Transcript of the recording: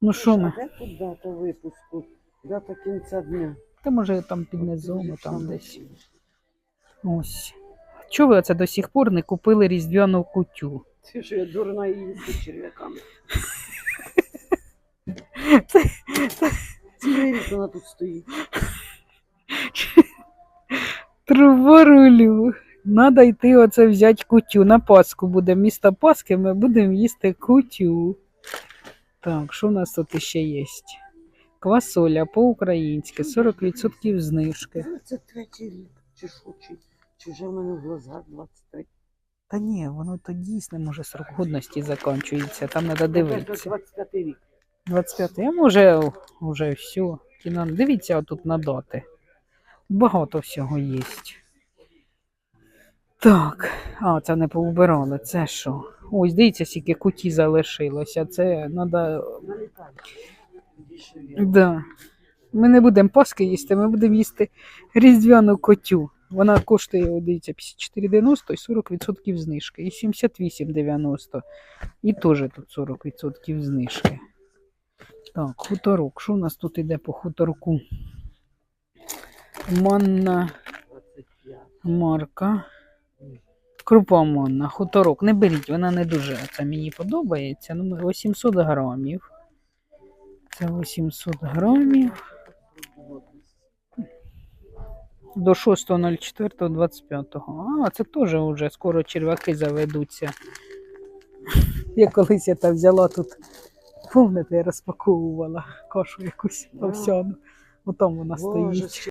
Ну що ми? де тут дата випуску? Дата кінця дня. Та може там під низом, там десь. Ось. Чого ви оце до сих пор не купили різдвяну кутю? Ти ж я дурна їсти черв'яками. Цілий рік вона тут стоїть. Труворулю. Надо йти оце взяти кутю. На Пасху буде місто Пасхи, ми будемо їсти кутю. Так, що в нас тут ще є? Квасоля по-українськи, 40% знижки. 23 рік. Чи що, чи, чи вже в мене в глазах 23? Та ні, воно то дійсно може срок годності закінчується, там треба дивитися. 25 рік. 25, а може вже все. Кіно. Дивіться отут на дати. Багато всього є. Так, а, це не поубирали. Це що? Ось, дивіться, скільки куті залишилося. Це треба. Да. Ми не будемо паски їсти, ми будемо їсти різдвяну котю. Вона коштує, дивіться, 54,90 і 40% знижки. І 78,90. І теж тут 40% знижки. Так, хуторок. Що у нас тут іде по хуторку? Манна марка. Крупа манна, хуторок. Не беріть, вона не дуже. Це мені подобається. Ну, 800 грамів. Це 800 грамів. До 6.04.25. А, це теж вже скоро черв'яки заведуться. Я колись я та взяла тут, помните, я розпаковувала кашу якусь овсяну. Отам вона стоїть.